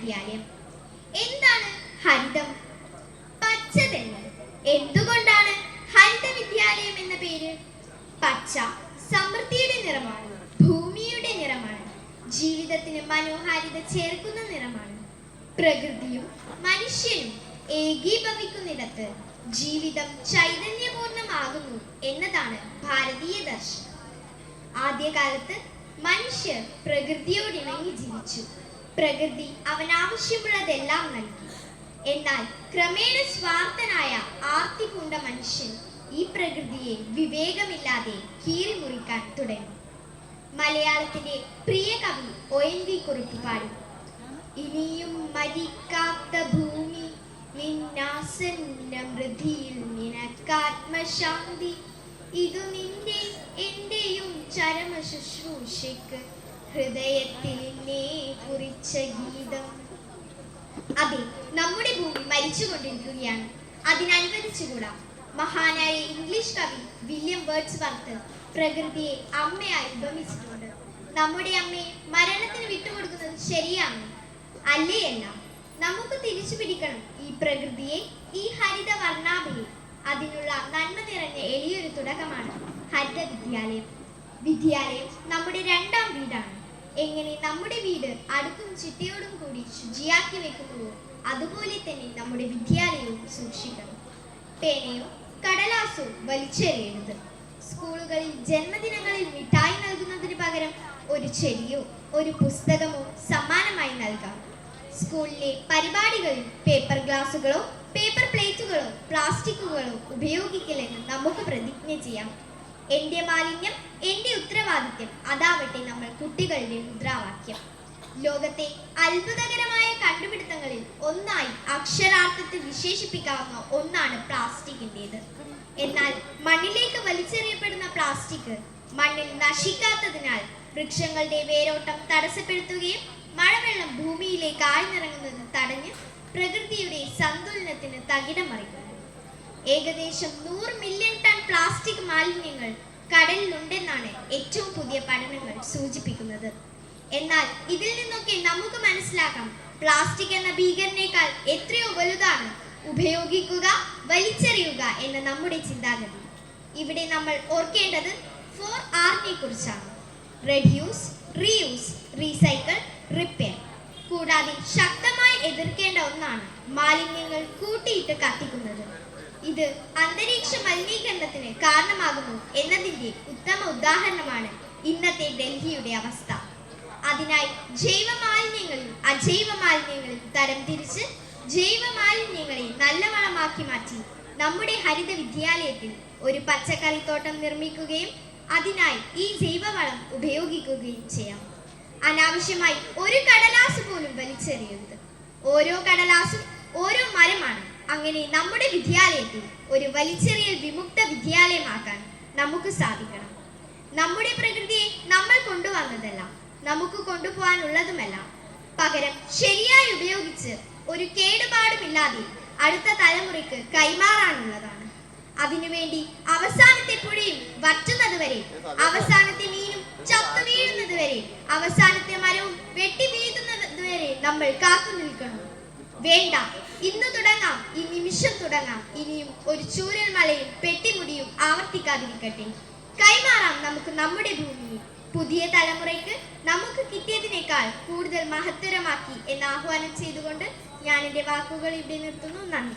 വിദ്യാലയം. എന്താണ് ഹരിതം? പച്ചതെന്ന് എന്തുകൊണ്ടാണ് ഹരിത വിദ്യാലയം എന്ന പേര്? പച്ച സമൃദ്ധിയുടെ നിറമാണ് ഭൂമിയുടെ നിറമാണ് ജീവിതത്തിന് മനോഹാരിത ചേർക്കുന്ന നിറമാണ്. പ്രകൃതിയും മനുഷ്യനും ഏകീഭവിക്കുന്നിടത്ത് ജീവിതം ചൈതന്യപൂർണമാകുന്നു എന്നതാണ് ഭാരതീയ ദർശനം. ആദ്യകാലത്ത് മനുഷ്യർ പ്രകൃതിയോടിണങ്ങി ജീവിച്ചു. പ്രകൃതി അവനാവശ്യമുള്ളതെല്ലാം നൽകി. എന്നാൽ ക്രമേണ സ്വാർത്ഥനായ ആർത്തി പൂണ്ട മനുഷ്യൻ ഈ പ്രകൃതിയെ വിവേകമില്ലാതെ കീറിമുറിക്കാൻ തുടങ്ങി. മലയാളത്തിന്റെ പ്രിയ കവി ഒ എൻ വി കുറിപ്പ് പാടി. ഇനിയും മരിക്കാത്ത ഭൂമി നിനക്കാത്മശാന്തി. ഇതു നിന്റെ എന്റെയും ചരമ ശുശ്രൂഷയ്ക്ക് ഹൃദയത്തിൽ കുറിച്ച ഗീതം. അതെ നമ്മുടെ ഭൂമി മരിച്ചുകൊണ്ടിരിക്കുകയാണ്. അതിനനുവദിച്ചുകൂടാ. മഹാനായ ഇംഗ്ലീഷ് കവി വില്യം വേർഡ്സ് വർത്ത് പ്രകൃതിയെ അമ്മയായി ഉപമിച്ചിട്ടുണ്ട്. നമ്മുടെ അമ്മയെ മരണത്തിന് വിട്ടുകൊടുക്കുന്നത് ശരിയാണ്. അല്ലേ അല്ല നമുക്ക് തിരിച്ചു പിടിക്കണം ഈ പ്രകൃതിയെ ഈ ഹരിത വർണാഭയെ. അതിനുള്ള നന്മ നിറഞ്ഞ എളിയൊരു തുടക്കമാണ് ഹരിത വിദ്യാലയം. വിദ്യാലയം നമ്മുടെ രണ്ടാം വീടാണ്. എങ്ങനെ നമ്മുടെ വീട് അടുത്തും ചിട്ടയോടും കൂടി ശുചിയാക്കി വെക്കുന്നുവോ അതുപോലെ തന്നെ നമ്മുടെ വിദ്യാലയവും സൂക്ഷിക്കണം. പേനയോ കടലാസോ വലിച്ചെറിയരുത്. സ്കൂളുകളിൽ ജന്മദിനങ്ങളിൽ മിഠായി നൽകുന്നതിന് പകരം ഒരു ചെടിയോ ഒരു പുസ്തകമോ സമ്മാനമായി നൽകാം. സ്കൂളിലെ പരിപാടികളിൽ പേപ്പർ ഗ്ലാസുകളോ പേപ്പർ പ്ലേറ്റുകളോ പ്ലാസ്റ്റിക്കുകളോ ഉപയോഗിക്കില്ലെന്ന് നമുക്ക് പ്രതിജ്ഞ ചെയ്യാം. എന്റെ മാലിന്യം കുട്ടികളുടെ മുദ്രാവാക്യം. ലോകത്തെ അത്ഭുതകരമായ കണ്ടുപിടുത്തങ്ങളിൽ ഒന്നായി അക്ഷരാർത്ഥത്തിൽ വിശേഷിപ്പിക്കാവുന്ന ഒന്നാണ് പ്ലാസ്റ്റിക്കിന്റെത്. എന്നാൽ മണ്ണിലേക്ക് വലിച്ചെറിയപ്പെടുന്ന പ്ലാസ്റ്റിക് മണ്ണിൽ നശിക്കാത്തതിനാൽ വൃക്ഷങ്ങളുടെ വേരോട്ടം തടസ്സപ്പെടുത്തുകയും മഴവെള്ളം ഭൂമിയിലേക്ക് ആഴ്ന്നിറങ്ങുന്നത് തടഞ്ഞ് പ്രകൃതിയുടെ സന്തുലനത്തിന് തകിടം മറിക്കുന്നു ഏകദേശം നൂറ് മില്യൺ ടൺ പ്ലാസ്റ്റിക് മാലിന്യങ്ങൾ കടലിലുണ്ടെന്നാണ് ഏറ്റവും സൂചിപ്പിക്കുന്നത്. എന്നാൽ ഇതിൽ നിന്നൊക്കെ നമുക്ക് മനസ്സിലാക്കാം പ്ലാസ്റ്റിക് എന്ന ഭീകരനേക്കാൾ എത്രയോ വലുതാണ്. ഉപയോഗിക്കുക വലിച്ചെറിയുക എന്ന നമ്മുടെ ചിന്താഗതി. ഇവിടെ നമ്മൾ ഓർക്കേണ്ടത് ഫോർ ആറിനെ കുറിച്ചാണ്. Reduce reuse recycle repair. കൂടാതെ ശക്തമായി എതിർക്കേണ്ട ഒന്നാണ് മാലിന്യങ്ങൾ കൂട്ടിയിട്ട് കത്തിക്കുന്നത്. ഇത് അന്തരീക്ഷ മലിനീകരണത്തിന് കാരണമാകുന്നു എന്നതിന്റെ ഉത്തമ ഉദാഹരണമാണ് ഇന്നത്തെ ഡൽഹിയുടെ അവസ്ഥ. അതിനായി ജൈവ മാലിന്യങ്ങളിൽ അജൈവ മാലിന്യങ്ങളിൽ തരംതിരിച്ച് ജൈവ മാലിന്യങ്ങളെ നല്ല വളമാക്കി മാറ്റി നമ്മുടെ ഹരിത വിദ്യാലയത്തിൽ ഒരു പച്ചക്കറിത്തോട്ടം നിർമ്മിക്കുകയും അതിനായി ഈ ജൈവവളം ഉപയോഗിക്കുകയും ചെയ്യാം. അനാവശ്യമായി ഒരു കടലാസ് പോലും വലിച്ചെറിയരുത്. ഓരോ കടലാസും ഓരോ മരമാണ്. അങ്ങനെ നമ്മുടെ വിദ്യാലയത്തിൽ ഒരു വലിച്ചെറിയൽ വിമുക്ത വിദ്യാലയമാക്കാൻ നമുക്ക് സാധിക്കണം. നമ്മുടെ പ്രകൃതിയെ നമ്മൾ കൊണ്ടുവന്നതല്ല നമുക്ക് കൊണ്ടുപോകാനുള്ളതുമെല്ലാം. പകരം ശരിയായി ഉപയോഗിച്ച് ഒരു കേടുപാടുമില്ലാതെ അടുത്ത തലമുറയ്ക്ക് കൈമാറാനുള്ളതാണ്. അതിനുവേണ്ടി അവസാനത്തെ പുഴയും വറ്റുന്നത് വരെ അവസാനത്തെ മീനും ചത്തു വീഴുന്നത് വരെ അവസാനത്തെ മരവും വെട്ടി വീഴുന്നത് വരെ നമ്മൾ കാത്തു നിൽക്കണം. വേണ്ട ഇന്ന് തുടങ്ങാം ഈ നിമിഷം തുടങ്ങാം. ഇനിയും ഒരു ചൂരൽ മലയും പെട്ടിമുടിയും ആവർത്തിക്കാതിരിക്കട്ടെ. കൈമാറാം നമുക്ക് നമ്മുടെ ഭൂമിയെ പുതിയ തലമുറയ്ക്ക് നമുക്ക് കിട്ടിയതിനേക്കാൾ കൂടുതൽ മഹത്തരമാക്കി എന്ന് ആഹ്വാനം ചെയ്തുകൊണ്ട് ഞാൻ എന്റെ വാക്കുകൾ ഇവിടെ നിർത്തുന്നു. നന്ദി.